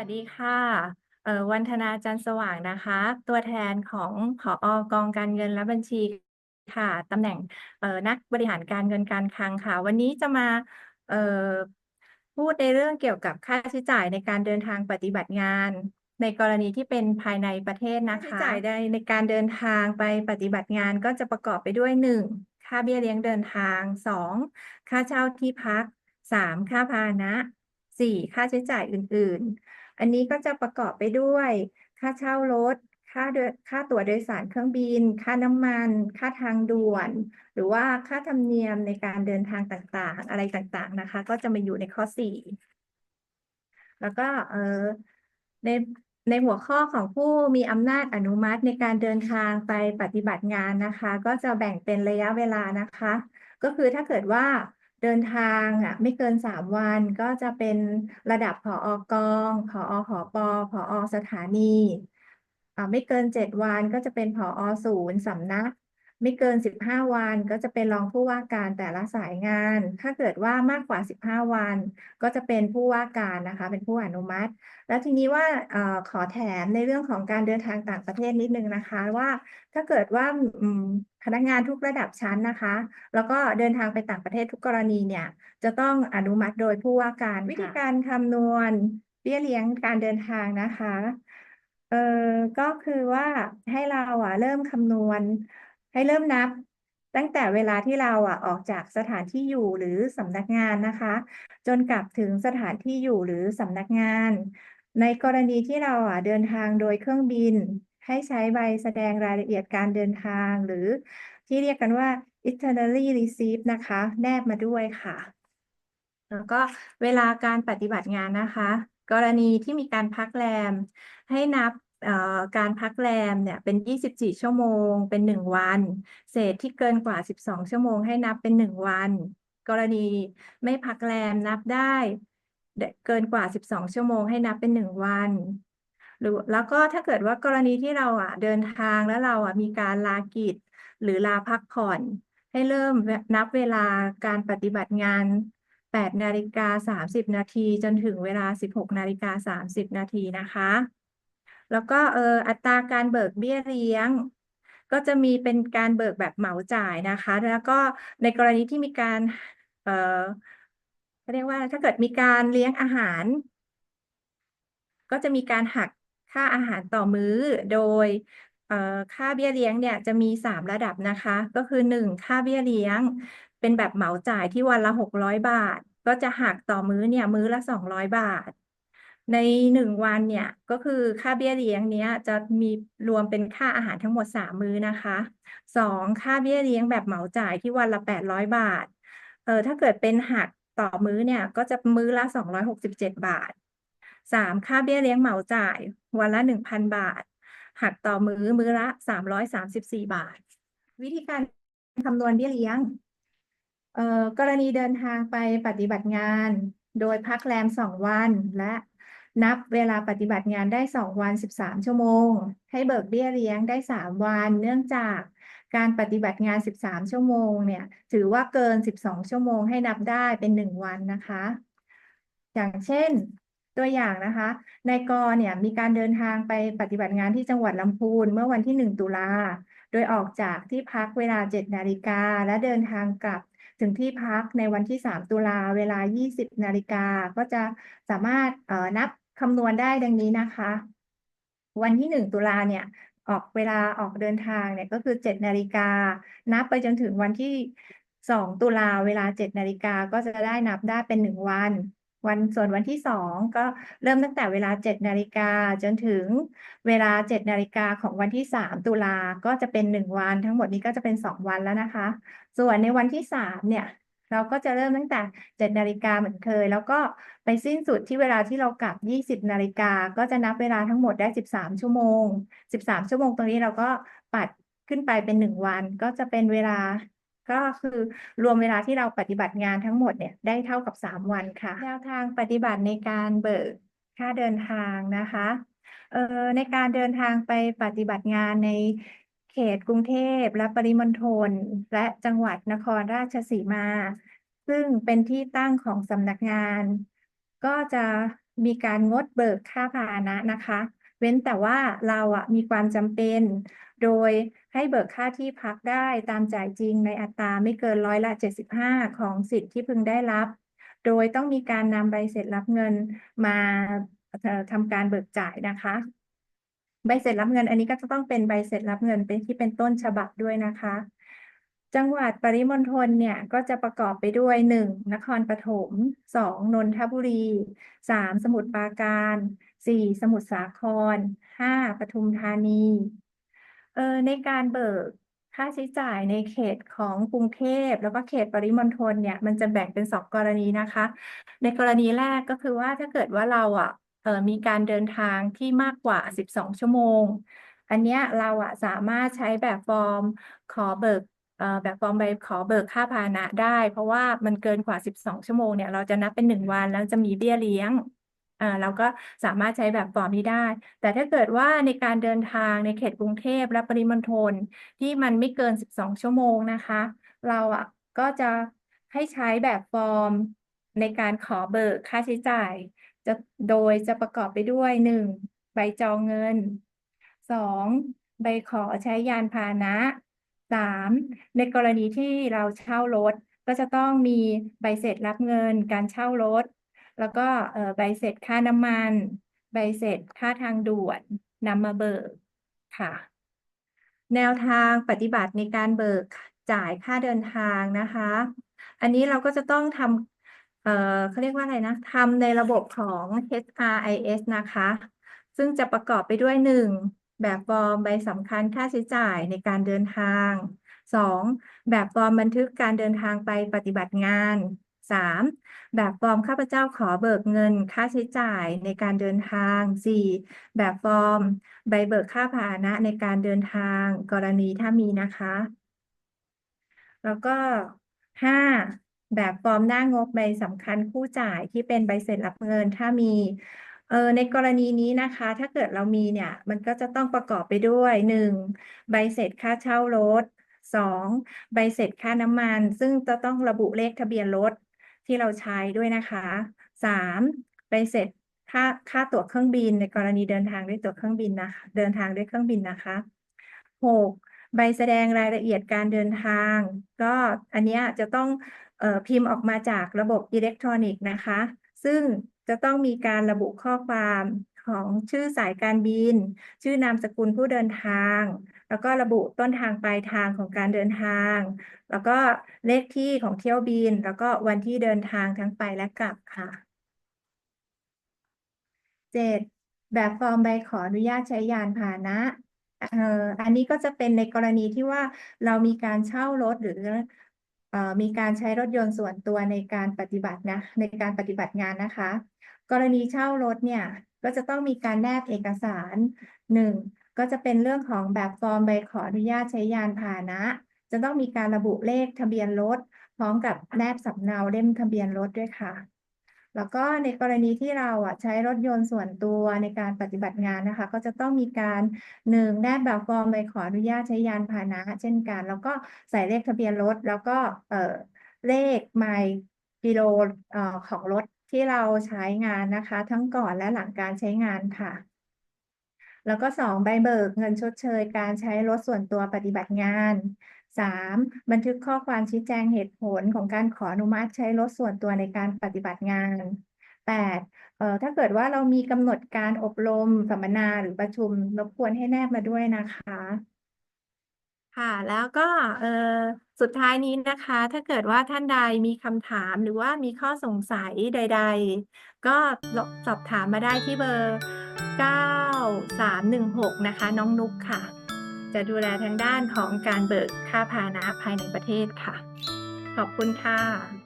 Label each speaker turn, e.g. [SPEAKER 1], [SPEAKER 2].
[SPEAKER 1] วัสดีค่ะเอ่อวันธนาจันทร์สว่างนะคะ ตัวแทนของผอกองการเงินและบัญชีค่ะตำแหน่งเอ่อนักบริหารการเงินการคลังค่ะ วันนี้จะมาเอ่อพูดในเรื่องเกี่ยวกับค่าใช้จ่ายในการเดินทางปฏิบัติงาน ในกรณีที่เป็นภายในประเทศนะคะ ค่าใช้จ่ายในในการเดินทางไปปฏิบัติงานก็จะประกอบไปด้วย 1. ค่าเบี้ยเลี้ยงเดินทาง 2. ค่าเช่าที่พัก 3. ค่าพาหนะ 4. ค่าใช้จ่ายอื่น ๆ อันนี้ก็จะประกอบไปด้วย ค่าเช่ารถ ค่าเดินค่าตั๋วโดยสารเครื่องบิน ค่าน้ำมัน ค่าทางด่วน หรือว่าค่าธรรมเนียมในการเดินทางต่างๆ อะไรต่างๆนะคะ ก็จะมาอยู่ในข้อ 4 แล้วก็เอ่อในในหัวข้อของผู้มีอำนาจอนุมัติในการเดินทางไปปฏิบัติงานนะคะ ก็จะแบ่งเป็นระยะเวลานะคะ ก็คือถ้าเกิดว่า เดินทางอะไม่เกิน3วันก็จะเป็นระดับผออกองผอหอปอผอสถานีอ่าไม่เกิน7วันก็จะเป็นผอศูนย์สำนัก ไม่เกิน 15 วันก็จะเป็นรองผู้ว่าการแต่ละสายงาน ถ้าเกิดว่ามากกว่า 15 วัน ก็จะเป็นผู้ว่าการนะคะ เป็นผู้อนุมัติ แล้วทีนี้ว่าเอ่อขอแถมในเรื่องของการเดินทางต่างประเทศนิดนึงนะคะว่า ถ้าเกิดว่าอืมพนักงานทุกระดับชั้นนะคะ แล้วก็เดินทางไปต่างประเทศทุกกรณีเนี่ย จะต้องอนุมัติโดยผู้ว่าการวิธีการคำนวณเบี้ยเลี้ยงการเดินทางนะคะ เออก็คือว่าให้เราอะเริ่มคำนวณ ให้เริ่มนับ ตั้งแต่เวลาที่เราอะออกจากสถานที่อยู่หรือสำนักงานนะคะ จนกลับถึงสถานที่อยู่หรือสำนักงาน ในกรณีที่เราอะเดินทางโดยเครื่องบิน ให้ใช้ใบแสดงรายละเอียดการเดินทางหรือที่เรียกกันว่า itinerary receipt นะคะ แนบมาด้วยค่ะ แล้วก็เวลาการปฏิบัติงานนะคะ กรณีที่มีการพักแรม ให้นับ การพักแรมเนี่ยเป็น 24 ชั่วโมง เป็น 1 วัน เศษที่เกินกว่า 12 ชั่วโมงให้นับเป็น 1 วัน กรณีไม่พักแรมนับได้เกินกว่า 12 ชั่วโมงให้นับเป็น 1 วันหรือแล้วก็ถ้าเกิดว่ากรณีที่เราอะเดินทางแล้วเราอะมีการลากิจหรือลาพักผ่อน ให้เริ่มนับเวลาการปฏิบัติงาน8นาฬิกา30 นาทีจนถึงเวลา 16นาฬิกา30 นาทีนะคะ แล้วก็เอออัตราการเบิกเบี้ยเลี้ยง ก็จะมีเป็นการเบิกแบบเหมาจ่ายนะคะ แล้วก็ในกรณีที่มีการ เออเรียกว่าถ้าเกิดมีการเลี้ยงอาหาร ก็จะมีการหักค่าอาหารต่อมื้อโดยเออค่าเบี้ยเลี้ยงเนี่ยจะมี 3 ระดับนะคะ ก็คือ 1 ค่าเบี้ยเลี้ยง เป็นแบบเหมาจ่ายที่วันละ 600 บาท ก็จะหักต่อมื้อเนี่ยมื้อละ 200 บาท ใน1วันเนี่ยก็คือค่าเบี้ยเลี้ยงเนี้ยจะมีรวมเป็นค่าอาหารทั้งหมด3มื้อนะคะ2ค่าเบี้ยเลี้ยงแบบเหมาจ่ายที่วันละ800บาทเออถ้าเกิดเป็นหักต่อมื้อเนี่ยก็จะมื้อละ267บเจ็ดบาท3ค่าเบี้ยเลี้ยงเหมาจ่ายวันละ1,000บาท หักต่อมื้อมื้อละ334บสี่บาท วิธีการคำนวณเบี้ยเลี้ยงเอ่อกรณีเดินทางไปปฏิบัติงาน โดยพักแรม2วันและ นับเวลาปฏิบัติงานได้ 2 วัน 13 ชั่วโมง ให้เบิกเบี้ยเลี้ยงได้ 3 วัน เนื่องจากการปฏิบัติงาน 13 ชั่วโมงเนี่ย ถือว่าเกิน 12 ชั่วโมงให้นับได้เป็น 1 วันนะคะ อย่างเช่นตัวอย่างนะคะนายกเนี่ยมีการเดินทางไปปฏิบัติงานที่จังหวัดลำพูนเมื่อวันที่ 1 ตุลา โดยออกจากที่พักเวลา 7 นาฬิกา และเดินทางกลับถึงที่พักในวันที่ 3 ตุลาเวลา 20 นาฬิกา ก็จะสามารถเอ่อนับ คำนวณได้ดังนี้นะคะ วันที่1ตุลาเนี่ยออกเวลาออกเดินทางเนี่ยก็คือ7นาฬิกานับไปจนถึงวันที่2ตุลาเวลา7นาฬิกาก็จะได้นับได้เป็น1วัน วันส่วนวันที่2ก็เริ่มตั้งแต่เวลา7นาฬิกาจนถึงเวลา7นาฬิกาของวันที่3ตุลาก็จะเป็น1วัน ทั้งหมดนี้ก็จะเป็น2วันแล้วนะคะ ส่วนในวันที่3เนี่ย เราก็จะเริ่มตั้งแต่7นาฬิกาเหมือนเคย แล้วก็ไปสิ้นสุดที่เวลาที่เรากลับ20นาฬิกาก็จะนับเวลาทั้งหมดได้13ชั่วโมง13ชั่วโมงตรงนี้เราก็ปัดขึ้นไปเป็น1วัน ก็จะเป็นเวลา ก็คือรวมเวลาที่เราปฏิบัติงานทั้งหมดเนี่ยได้เท่ากับ3วันค่ะแนวทางปฏิบัติในการเบิกค่าเดินทางนะคะเอ่อในการเดินทางไปปฏิบัติงานใน เขตกรุงเทพและปริมณฑลและจังหวัดนครราชสีมา ซึ่งเป็นที่ตั้งของสำนักงาน ก็จะมีการงดเบิกค่าพาหนะนะคะ เว้นแต่ว่าเราอะมีความจำเป็น โดยให้เบิกค่าที่พักได้ตามจ่ายจริงในอัตราไม่เกินร้อยละ 75 ของสิทธิ์ที่พึงได้รับ โดยต้องมีการนำใบเสร็จรับเงินมาทำการเบิกจ่ายนะคะ ใบเสร็จรับเงินอันนี้ก็จะต้องเป็นใบเสร็จรับเงินเป็นที่เป็นต้นฉบับด้วยนะคะ จังหวัดปริมณฑลเนี่ยก็จะประกอบไปด้วยหนึ่งนครปฐมสองนนทบุรีสามสมุทรปราการสี่สมุทรสาครห้าปทุมธานีเออในการเบิกค่าใช้จ่ายในเขตของกรุงเทพแล้วก็เขตปริมณฑลเนี่ย มันจะแบ่งเป็นสองกรณีนะคะ ในกรณีแรกก็คือว่าถ้าเกิดว่าเราอะ มีการเดินทางที่มากกว่า 12 ชั่วโมง อันเนี้ยเราอะสามารถใช้แบบฟอร์มขอเบิกแบบฟอร์มใบขอเบิกค่าพาหนะได้ เพราะว่ามันเกินกว่า 12 ชั่วโมงเนี่ยเราจะนับเป็นหนึ่งวันแล้วจะมีเบี้ยเลี้ยงเราก็สามารถใช้แบบฟอร์มนี้ได้ แต่ถ้าเกิดว่าในการเดินทางในเขตกรุงเทพและปริมณฑลที่มันไม่เกิน 12 ชั่วโมงนะคะ เราอะก็จะให้ใช้แบบฟอร์มในการขอเบิกค่าใช้จ่าย จะโดยจะประกอบไปด้วยหนึ่งใบจองเงินสองใบขอใช้ยานพาหนะสามในกรณีที่เราเช่ารถ ก็จะต้องมีใบเสร็จรับเงิน การเช่ารถ แล้วก็ใบเสร็จค่าน้ำมัน ใบเสร็จค่าทางด่วนนำมาเบิกค่ะ แนวทางปฏิบัติในการเบิกจ่ายค่าเดินทางนะคะ อันนี้เราก็จะต้องทำ เอ่อเขาเรียกว่าอะไรนะทำในระบบของ HRIS นะคะ ซึ่งจะประกอบไปด้วยหนึ่งแบบฟอร์มใบสำคัญค่าใช้จ่ายในการเดินทางสองแบบฟอร์มบันทึกการเดินทางไปปฏิบัติงานสามแบบฟอร์มข้าพเจ้าขอเบิกเงินค่าใช้จ่ายในการเดินทางสี่แบบฟอร์ม ใบเบิกค่าพาหนะในการเดินทาง กรณีถ้ามีนะคะ แล้วก็ห้า แบบฟอร์มหน้างบใบสำคัญคู่จ่ายที่เป็นใบเสร็จรับเงินถ้ามีเออในกรณีนี้นะคะ ถ้าเกิดเรามีเนี่ย มันก็จะต้องประกอบไปด้วยหนึ่งใบเสร็จค่าเช่ารถสองใบเสร็จค่าน้ำมัน ซึ่งจะต้องระบุเลขทะเบียนรถที่เราใช้ด้วยนะคะสามใบเสร็จค่าค่าตั๋วเครื่องบิน ในกรณีเดินทางด้วยตั๋วเครื่องบินนะคะเดินทางด้วยเครื่องบินนะคะหกใบแสดงรายละเอียดการเดินทาง ก็อันนี้จะต้อง พิมพ์ออกมาจากระบบอิเล็กทรอนิกส์นะคะ ซึ่งจะต้องมีการระบุข้อความของชื่อสายการบิน ชื่อนามสกุลผู้เดินทาง แล้วก็ระบุต้นทางปลายทางของการเดินทาง แล้วก็เลขที่ของเที่ยวบิน แล้วก็วันที่เดินทางทั้งไปและกลับค่ะเจ็ดแบบฟอร์มใบขออนุญาตใช้ยานพาหนะอ,อ,อันนี้ก็จะเป็นในกรณีที่ว่าเรามีการเช่ารถหรือ มีการใช้รถยนต์ส่วนตัวในการปฏิบัตินะในการปฏิบัติงานนะคะ กรณีเช่ารถเนี่ยก็จะต้องมีการแนบเอกสารหนึ่งก็จะเป็นเรื่องของแบบฟอร์มใบขออนุญาตใช้ยานพาหนะ จะต้องมีการระบุเลขทะเบียนรถพร้อมกับแนบสำเนาเล่มทะเบียนรถด้วยค่ะ แล้วก็ในกรณีที่เราอะใช้รถยนต์ส่วนตัวในการปฏิบัติงานนะคะ ก็จะต้องมีการหนึ่งแนบแบบฟอร์มใบขออนุญาตใช้ยานพาหนะ เช่นกัน แล้วก็ใส่เลขทะเบียนรถ แล้วก็เอ่อเลขไมล์กิโลเอ่อของรถที่เราใช้งานนะคะ ทั้งก่อนและหลังการใช้งานค่ะ แล้วก็สองใบเบิกเงินชดเชย การใช้รถส่วนตัวปฏิบัติงานสามบันทึกข้อความชี้แจงเหตุผลของการขออนุมัติใช้รถส่วนตัวในการปฏิบัติงานแปดเอ่อถ้าเกิดว่าเรามีกำหนดการอบรมสัมมนาหรือประชุมรบกวนให้แนบมาด้วยนะคะ ค่ะ แล้วก็ เอ่อ สุดท้ายนี้นะคะ ถ้าเกิดว่าท่านใดมีคำถามหรือว่ามีข้อสงสัยใด ๆ ก็สอบถามมาได้ที่เบอร์ 9316 นะคะ น้องนุ๊กค่ะ จะดูแลทางด้านของการเบิกค่าพาหนะภายในประเทศค่ะ ขอบคุณค่ะ